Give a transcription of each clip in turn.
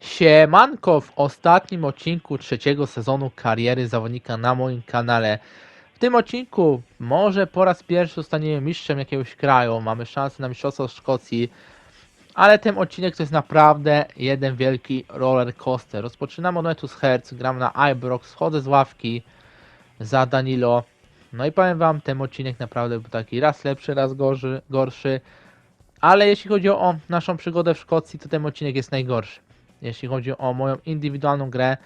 Siemanko w ostatnim odcinku trzeciego sezonu kariery zawodnika na moim kanale. W tym odcinku może po raz pierwszy zostaniemy mistrzem jakiegoś kraju, mamy szansę na mistrzostwo Szkocji, ale ten odcinek to jest naprawdę jeden wielki roller coaster. Rozpoczynamy od meczu z Hertz, gram na Ibrox, schodzę z ławki za Danilo. No i powiem wam, ten odcinek naprawdę był taki raz lepszy, raz gorszy, gorszy. Ale jeśli chodzi o naszą przygodę w Szkocji, to ten odcinek jest najgorszy jeśli chodzi o moją indywidualną grę.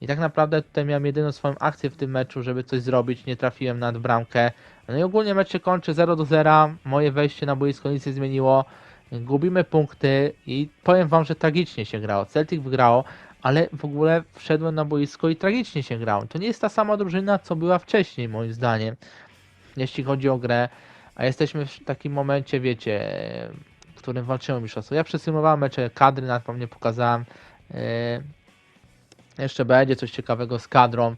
I tak naprawdę tutaj miałem jedyną swoją akcję w tym meczu, żeby coś zrobić, nie trafiłem nad bramkę. No i ogólnie mecz się kończy 0 do 0, moje wejście na boisko nic nie zmieniło, gubimy punkty i powiem wam, że tragicznie się grało. Celtic wygrało, ale w ogóle wszedłem na boisko i tragicznie się grało. To nie jest ta sama drużyna, co była wcześniej moim zdaniem, jeśli chodzi o grę, a jesteśmy w takim momencie, wiecie, w którym walczymy o mistrzostwo. Ja przesymowałem mecze kadry, nawet wam nie pokazałem. Yy, jeszcze będzie coś ciekawego z kadrą,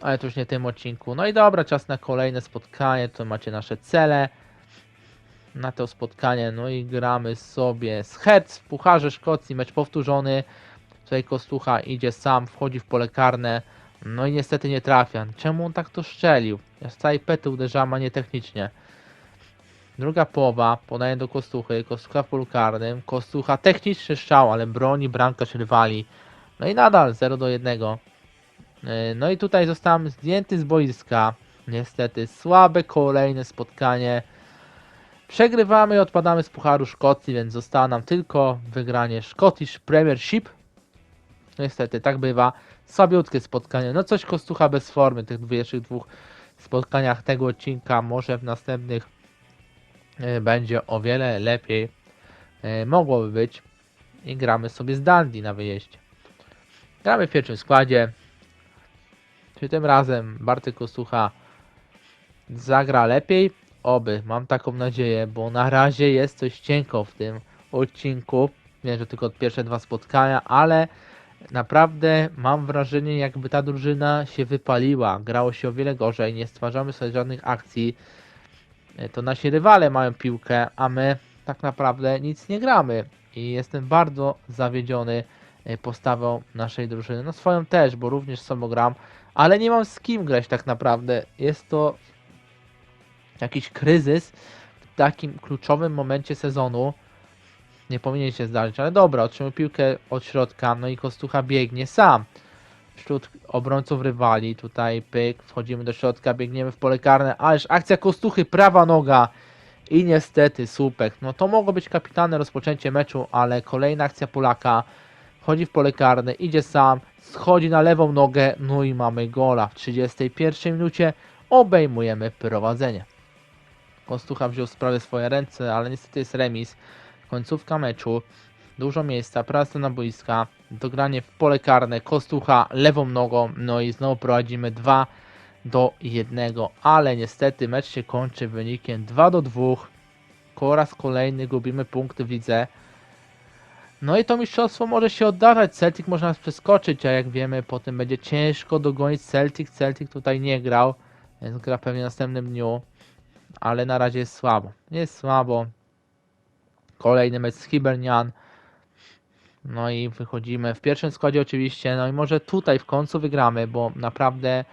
ale to już nie w tym odcinku. No i dobra, czas na kolejne spotkanie. Tu macie nasze cele na to spotkanie. No i gramy sobie z Hertz w Pucharze Szkocji. Mecz powtórzony. Tutaj Kostucha idzie sam, wchodzi w pole karne. No i niestety nie trafia. Czemu on tak to szczelił? Ja z całej pety uderzałem, a nie technicznie. Druga połowa, podaje do Kostuchy, Kostucha w polu karnym, Kostucha techniczny strzał, ale broni bramkarz rywali. No i nadal 0 do 1. Yy, No i tutaj zostałem zdjęty z boiska. Niestety słabe kolejne spotkanie. Przegrywamy i odpadamy z Pucharu Szkocji, więc zostało nam tylko wygranie Scottish Premiership. Niestety, tak bywa. Słabiutkie spotkanie. No coś Kostucha bez formy tych pierwszych dwóch spotkaniach tego odcinka. Może w następnych e, będzie o wiele lepiej. E, Mogłoby być. I gramy sobie z Dandy na wyjeździe. Gramy w pierwszym składzie. Czy tym razem Bartek Kostucha zagra lepiej? Oby, mam taką nadzieję, bo na razie jest coś cienko w tym odcinku. Wiem, że tylko pierwsze dwa spotkania, ale naprawdę mam wrażenie, jakby ta drużyna się wypaliła. Grało się o wiele gorzej, nie stwarzamy sobie żadnych akcji. E, To nasi rywale mają piłkę, a my tak naprawdę nic nie gramy. I jestem bardzo zawiedziony e, postawą naszej drużyny. No swoją też, bo również samo gram, ale nie mam z kim grać tak naprawdę. Jest to jakiś kryzys w takim kluczowym momencie sezonu. Nie powinien się zdarzyć, ale dobra, otrzymał piłkę od środka, no i Kostucha biegnie sam. Wśród obrońców rywali, tutaj pyk, wchodzimy do środka, biegniemy w pole karne, ależ akcja Kostuchy, prawa noga i niestety słupek. No to mogło być kapitalne rozpoczęcie meczu, ale kolejna akcja Polaka, wchodzi w pole karne, idzie sam, schodzi na lewą nogę, no i mamy gola. W 31 minucie obejmujemy prowadzenie. Kostucha wziął sprawę w swoje ręce, ale niestety jest remis. Końcówka meczu. Dużo miejsca, praca na boiska, dogranie w pole karne, Kostucha lewą nogą, no i znowu prowadzimy 2 do 1, ale niestety mecz się kończy wynikiem 2 do 2. Po raz kolejny gubimy punkty w lidze. No i to mistrzostwo może się oddawać, Celtic może nas przeskoczyć, a jak wiemy potem będzie ciężko dogonić Celtic, Celtic tutaj nie grał, więc gra pewnie w następnym dniu, ale na razie jest słabo, jest słabo. Kolejny mecz z Hibernian. No i wychodzimy w pierwszym składzie oczywiście, no i może tutaj w końcu wygramy, bo naprawdę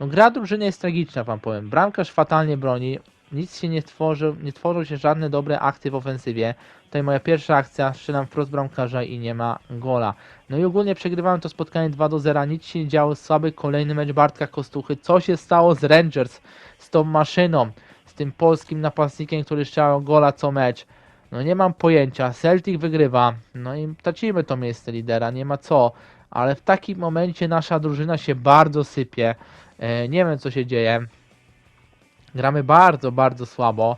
no gra drużyny jest tragiczna wam powiem. Bramkarz fatalnie broni, nic się nie tworzy, nie tworzą się żadne dobre akty w ofensywie. Tutaj moja pierwsza akcja, strzelam wprost bramkarza i nie ma gola. No i ogólnie przegrywałem to spotkanie 2 do 0, nic się nie działo, słaby kolejny mecz Bartka Kostuchy. Co się stało z Rangers, z tą maszyną, z tym polskim napastnikiem, który strzelał gola co mecz? No nie mam pojęcia. Celtic wygrywa. No i tracimy to miejsce lidera, nie ma co. Ale w takim momencie nasza drużyna się bardzo sypie. E, nie wiem co się dzieje. Gramy bardzo, bardzo słabo.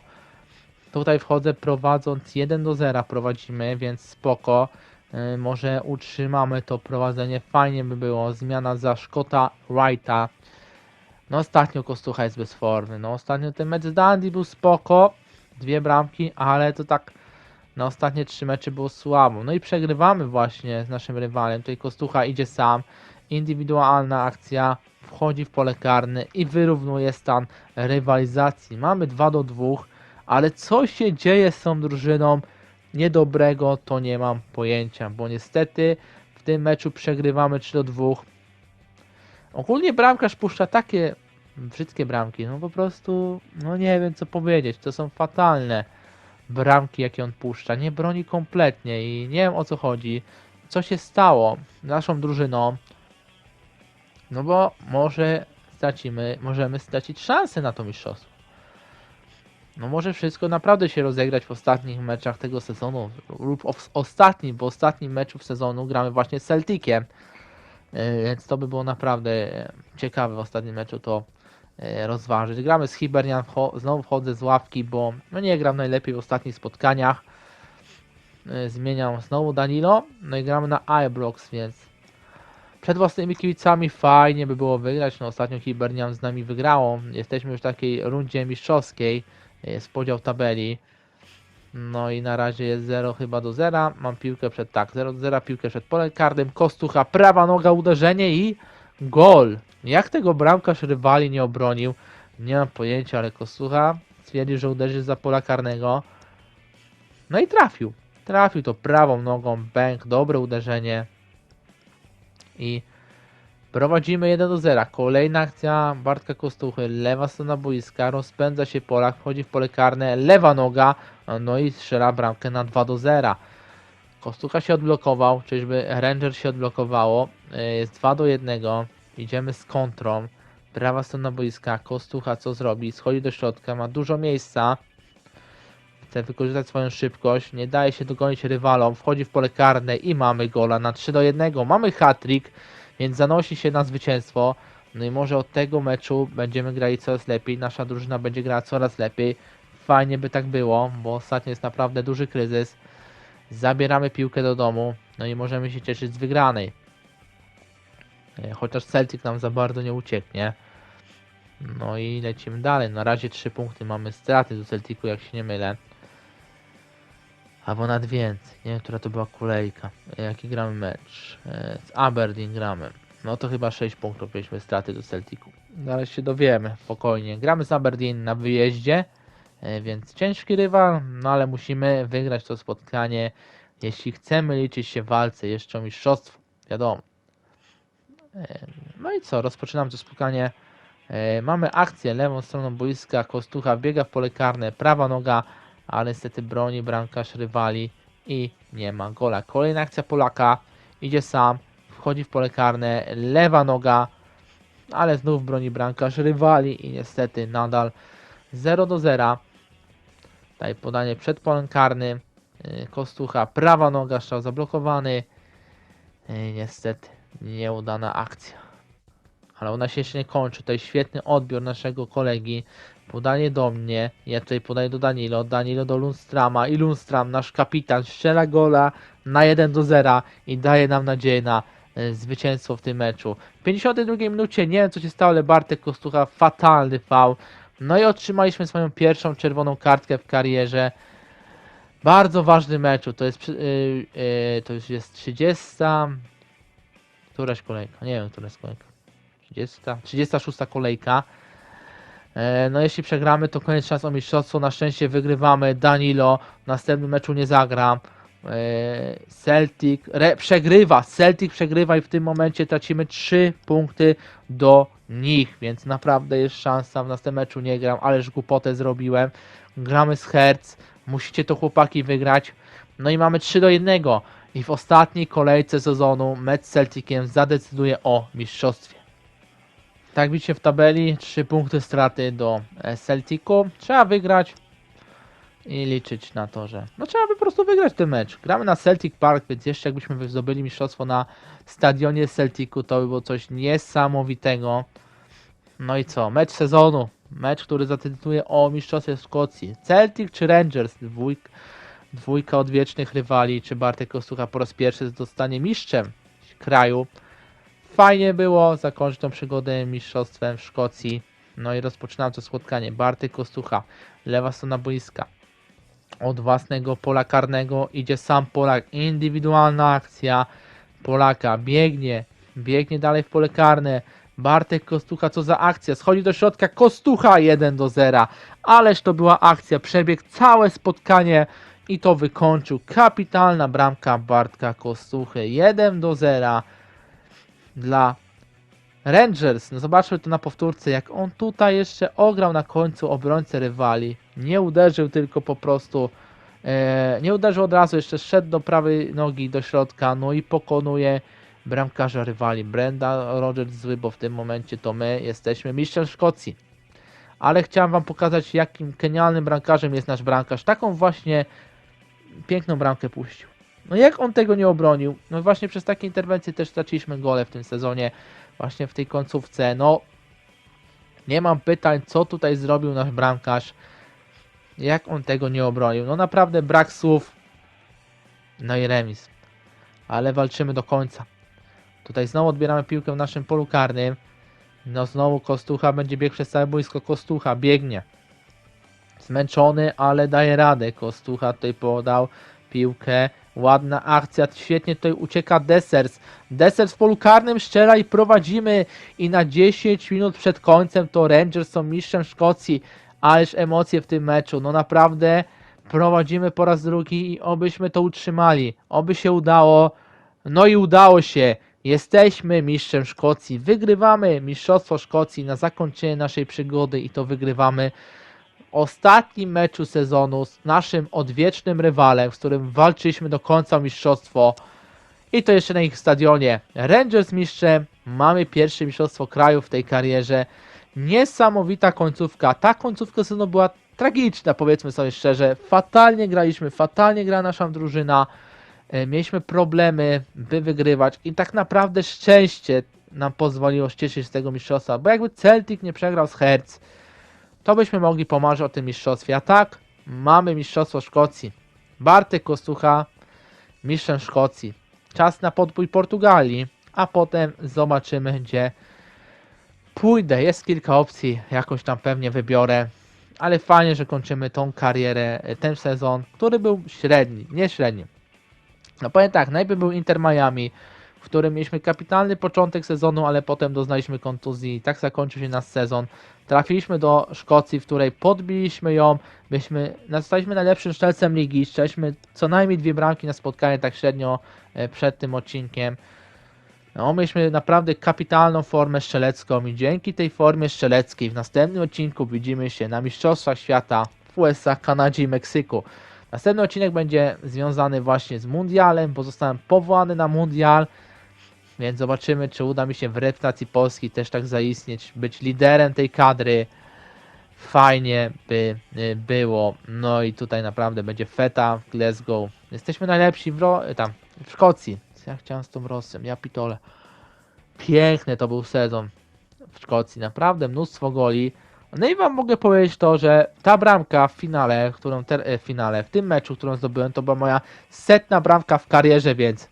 Tutaj wchodzę prowadząc 1 do 0 prowadzimy, więc spoko. E, może utrzymamy to prowadzenie. Fajnie by było. Zmiana za Szkota Wrighta. No ostatnio Kostucha jest bez formy. No ostatnio ten mecz z Dandy był spoko. Dwie bramki, ale to tak na ostatnie trzy mecze było słabo. No i przegrywamy właśnie z naszym rywalem. Tutaj Kostucha idzie sam. Indywidualna akcja. Wchodzi w pole karne i wyrównuje stan rywalizacji. Mamy 2 do 2, ale co się dzieje z tą drużyną? niedobrego, to nie mam pojęcia, bo niestety w tym meczu przegrywamy 3 do 2. Ogólnie bramkarz puszcza takie brzydkie bramki, no po prostu, no nie wiem co powiedzieć, to są fatalne bramki jakie on puszcza, nie broni kompletnie i nie wiem o co chodzi, co się stało naszą drużyną, no bo może stracimy, możemy stracić szansę na to mistrzostwo. No może wszystko naprawdę się rozegrać w ostatnich meczach tego sezonu lub w ostatnim, bo ostatnim meczu w sezonu gramy właśnie z Celticiem. Yy, Więc to by było naprawdę e, ciekawe w ostatnim meczu to e, rozważyć. Gramy z Hibernian, znowu wchodzę z ławki, bo no nie gram najlepiej w ostatnich spotkaniach. E, Zmieniam znowu Danilo, no i gramy na Ibrox, więc przed własnymi kibicami fajnie by było wygrać. No ostatnio Hibernian z nami wygrało. Jesteśmy już w takiej rundzie mistrzowskiej. Jest podział tabeli. No i na razie jest 0 chyba do 0. Mam piłkę przed tak, 0 do 0, piłkę przed polem. Kostucha, prawa noga, uderzenie i gol. Jak tego bramkarz rywali nie obronił? Nie mam pojęcia, ale Kostucha stwierdził, że uderzy za pola karnego. No i trafił. Trafił to prawą nogą, bęk, dobre uderzenie. I prowadzimy 1 do 0. Kolejna akcja Bartka Kostuchy, lewa strona boiska, rozpędza się Polak, wchodzi w pole karne, lewa noga, no i strzela bramkę na 2 do 0. Kostucha się odblokował, czyżby Ranger się odblokowało. E, Jest 2 do 1. Idziemy z kontrą. Prawa strona boiska. Kostucha co zrobi? Schodzi do środka, ma dużo miejsca. Chce wykorzystać swoją szybkość. Nie daje się dogonić rywalom. Wchodzi w pole karne i mamy gola na 3 do 1. Mamy hat-trick, więc zanosi się na zwycięstwo. No i może od tego meczu będziemy grali coraz lepiej. Nasza drużyna będzie grała coraz lepiej. Fajnie by tak było, bo ostatnio jest naprawdę duży kryzys. Zabieramy piłkę do domu, no i możemy się cieszyć z wygranej. E, Chociaż Celtic nam za bardzo nie ucieknie. No i lecimy dalej. Na razie 3 punkty mamy straty do Celticu, jak się nie mylę. Albo nad więcej. Nie wiem, która to była kolejka. E, Jaki gramy mecz? E, Z Aberdeen gramy. No to chyba 6 punktów mieliśmy straty do Celticu. Zaraz się dowiemy, spokojnie. Gramy z Aberdeen na wyjeździe. E, Więc ciężki rywal, no ale musimy wygrać to spotkanie, jeśli chcemy liczyć się w walce jeszcze o mistrzostwo, wiadomo. E, No i co, rozpoczynam to spotkanie. E, Mamy akcję lewą stroną boiska, Kostucha biega w pole karne, prawa noga, ale niestety broni bramkarz rywali i nie ma gola. Kolejna akcja Polaka, idzie sam, wchodzi w pole karne, lewa noga, ale znów broni bramkarz rywali i niestety nadal 0 do 0. Tutaj podanie przed polem karnym. Yy, Kostucha, prawa noga, strzał zablokowany. Yy, Niestety nieudana akcja. Ale ona się jeszcze nie kończy. Tutaj świetny odbiór naszego kolegi. Podanie do mnie. Ja tutaj podaję do Danilo. Danilo do Lundstrama. I Lundstram, nasz kapitan, strzela gola na 1 do 0 i daje nam nadzieję na yy, zwycięstwo w tym meczu. W 52 minucie, nie wiem co się stało, ale Bartek Kostucha, fatalny faul. No i otrzymaliśmy swoją pierwszą czerwoną kartkę w karierze. Bardzo ważny meczu. To jest, yy, yy, to już jest 30. Któraś kolejka? Nie wiem, która jest kolejka. 30. 36 kolejka. E, No jeśli przegramy, to koniec szans o mistrzostwo. Na szczęście wygrywamy. Danilo w następnym meczu nie zagra. E, Celtic re, przegrywa. Celtic przegrywa i w tym momencie tracimy 3 punkty do nich, więc naprawdę jest szansa. W następnym meczu nie gram, ależ głupotę zrobiłem. Gramy z Hertz. Musicie to chłopaki wygrać. No i mamy 3 do 1. I w ostatniej kolejce sezonu mecz z Celticiem zadecyduje o mistrzostwie. Tak widzicie w tabeli, 3 punkty straty do e, Celticu. Trzeba wygrać i liczyć na to, że no trzeba by po prostu wygrać ten mecz. Gramy na Celtic Park, więc jeszcze jakbyśmy zdobyli mistrzostwo na stadionie Celticu, to by było coś niesamowitego. No i co? Mecz sezonu. Mecz, który zadecyduje o mistrzostwie Szkocji. Celtic czy Rangers? Dwójk, dwójka odwiecznych rywali. Czy Bartek Kostucha po raz pierwszy zostanie mistrzem kraju? Fajnie było zakończyć tą przygodę mistrzostwem w Szkocji. No i rozpoczynam to spotkanie. Bartek Kostucha, lewa strona boiska. Od własnego pola karnego idzie sam Polak. Indywidualna akcja Polaka. Biegnie, biegnie dalej w pole karne. Bartek Kostucha, co za akcja? Schodzi do środka. Kostucha 1 do 0. Ależ to była akcja. Przebieg całe spotkanie i to wykończył. Kapitalna bramka Bartka Kostuchy. 1 do 0 dla Rangers. No zobaczmy to na powtórce, jak on tutaj jeszcze ograł na końcu obrońcę rywali. Nie uderzył tylko po prostu, e, nie uderzył od razu, jeszcze szedł do prawej nogi do środka, no i pokonuje bramkarza rywali. Brenda Rogers zły, bo w tym momencie to my jesteśmy mistrzem Szkocji. Ale chciałem wam pokazać, jakim genialnym bramkarzem jest nasz bramkarz. Taką właśnie piękną bramkę puścił. No jak on tego nie obronił? No właśnie przez takie interwencje też straciliśmy gole w tym sezonie, właśnie w tej końcówce. No nie mam pytań, co tutaj zrobił nasz bramkarz. Jak on tego nie obronił? No naprawdę brak słów. No i remis. Ale walczymy do końca. Tutaj znowu odbieramy piłkę w naszym polu karnym. No znowu Kostucha będzie biegł przez całe boisko. Kostucha biegnie. Zmęczony, ale daje radę. Kostucha tutaj podał piłkę. Ładna akcja, świetnie tutaj ucieka Desers. Desers w polu karnym strzela i prowadzimy. I na 10 minut przed końcem to Rangers są mistrzem Szkocji. Ależ emocje w tym meczu. No naprawdę prowadzimy po raz drugi i obyśmy to utrzymali. Oby się udało. No i udało się. Jesteśmy mistrzem Szkocji. Wygrywamy Mistrzostwo Szkocji na zakończenie naszej przygody i to wygrywamy ostatnim meczu sezonu z naszym odwiecznym rywalem, z którym walczyliśmy do końca mistrzostwo. I to jeszcze na ich stadionie. Rangers mistrzem. Mamy pierwsze mistrzostwo kraju w tej karierze. Niesamowita końcówka. Ta końcówka sezonu była tragiczna, powiedzmy sobie szczerze. Fatalnie graliśmy, fatalnie gra nasza drużyna. E, Mieliśmy problemy, by wygrywać i tak naprawdę szczęście nam pozwoliło cieszyć z tego mistrzostwa, bo jakby Celtic nie przegrał z Hertz, to byśmy mogli pomarzyć o tym mistrzostwie, a tak mamy mistrzostwo Szkocji. Bartek Kostucha, mistrzem Szkocji. Czas na podbój Portugalii, a potem zobaczymy, gdzie pójdę. Jest kilka opcji, jakąś tam pewnie wybiorę, ale fajnie, że kończymy tą karierę, e, ten sezon, który był średni, nie średni. No powiem tak, najpierw był Inter Miami, którym mieliśmy kapitalny początek sezonu, ale potem doznaliśmy kontuzji i tak zakończył się nasz sezon. Trafiliśmy do Szkocji, w której podbiliśmy ją, byliśmy, zostaliśmy najlepszym strzelcem ligi, strzeliśmy co najmniej dwie bramki na spotkanie tak średnio e, przed tym odcinkiem. No, mieliśmy naprawdę kapitalną formę strzelecką i dzięki tej formie strzeleckiej w następnym odcinku widzimy się na Mistrzostwach Świata w USA, Kanadzie i Meksyku. Następny odcinek będzie związany właśnie z mundialem, bo zostałem powołany na mundial, więc zobaczymy, czy uda mi się w reprezentacji Polski też tak zaistnieć, być liderem tej kadry. Fajnie by y, było. No i tutaj naprawdę będzie feta w Glasgow. Jesteśmy najlepsi w, Ro- tam, w Szkocji. Ja chciałem z tą Rosją, ja pitole. Piękny to był sezon w Szkocji, naprawdę mnóstwo goli. No i wam mogę powiedzieć to, że ta bramka w finale, którą te, w finale, w tym meczu, którą zdobyłem, to była moja setna bramka w karierze, więc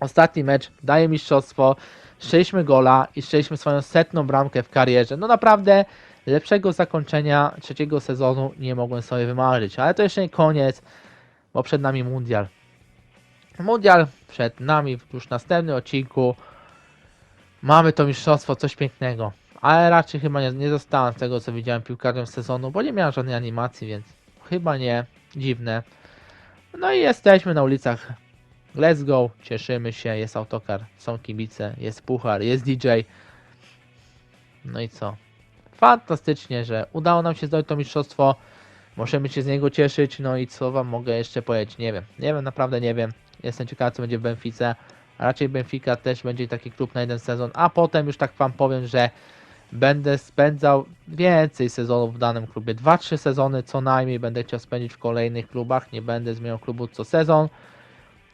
ostatni mecz daje mistrzostwo, strzeliśmy gola i strzeliśmy swoją setną bramkę w karierze. No naprawdę lepszego zakończenia trzeciego sezonu nie mogłem sobie wymarzyć, ale to jeszcze nie koniec, bo przed nami mundial. Mundial przed nami już w następnym odcinku. Mamy to mistrzostwo, coś pięknego. Ale raczej chyba nie, nie zostałem z tego co widziałem piłkarzem sezonu, bo nie miałem żadnej animacji, więc chyba nie. Dziwne. No i jesteśmy na ulicach. Let's go, cieszymy się, jest autokar, są kibice, jest puchar, jest DJ. No i co? Fantastycznie, że udało nam się zdobyć to mistrzostwo. Możemy się z niego cieszyć. No i co wam mogę jeszcze powiedzieć? Nie wiem. Nie wiem, naprawdę nie wiem. Jestem ciekawy, co będzie w Benfice. A raczej Benfica też będzie taki klub na jeden sezon. A potem już tak wam powiem, że będę spędzał więcej sezonów w danym klubie. 2-3 sezony co najmniej będę chciał spędzić w kolejnych klubach. Nie będę zmieniał klubu co sezon.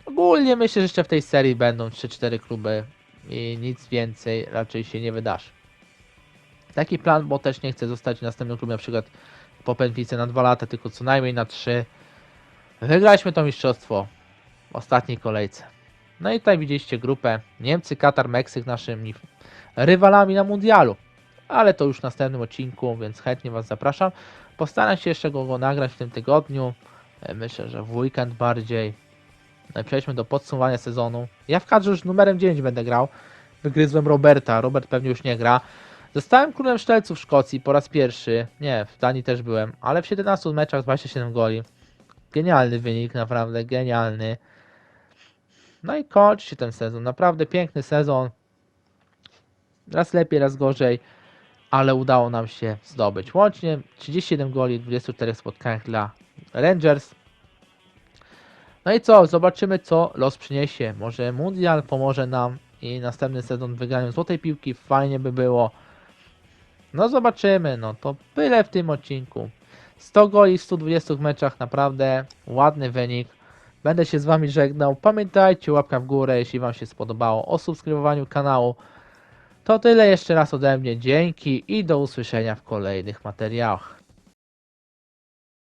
Ogólnie myślę, że jeszcze w tej serii będą 3-4 kluby i nic więcej raczej się nie wydarzy. Taki plan, bo też nie chcę zostać w następnym klubie na przykład po Benfice na 2 lata, tylko co najmniej na 3. Wygraliśmy to mistrzostwo w ostatniej kolejce. No i tutaj widzieliście grupę Niemcy, Katar, Meksyk naszymi rywalami na mundialu. Ale to już w następnym odcinku, więc chętnie Was zapraszam. Postaram się jeszcze go, go nagrać w tym tygodniu. E, Myślę, że w weekend bardziej. I Przejdźmy do podsumowania sezonu. Ja w kadrze już numerem 9 będę grał. Wygryzłem Roberta. Robert pewnie już nie gra. Zostałem królem szczelców Szkocji po raz pierwszy. Nie, w Danii też byłem, ale w 17 meczach 27 goli. genialny wynik, naprawdę genialny. No i kończy się ten sezon. Naprawdę piękny sezon. Raz lepiej, raz gorzej, ale udało nam się zdobyć. Łącznie 37 goli w 24 spotkaniach dla Rangers. No i co? Zobaczymy, co los przyniesie. Może Mundial pomoże nam i następny sezon wygraniu złotej piłki. Fajnie by było. No zobaczymy. No to byle w tym odcinku. 100 goli w 120 meczach. Naprawdę ładny wynik. Będę się z Wami żegnał. Pamiętajcie, łapka w górę, jeśli Wam się spodobało, o subskrybowaniu kanału. To tyle jeszcze raz ode mnie. Dzięki i do usłyszenia w kolejnych materiałach.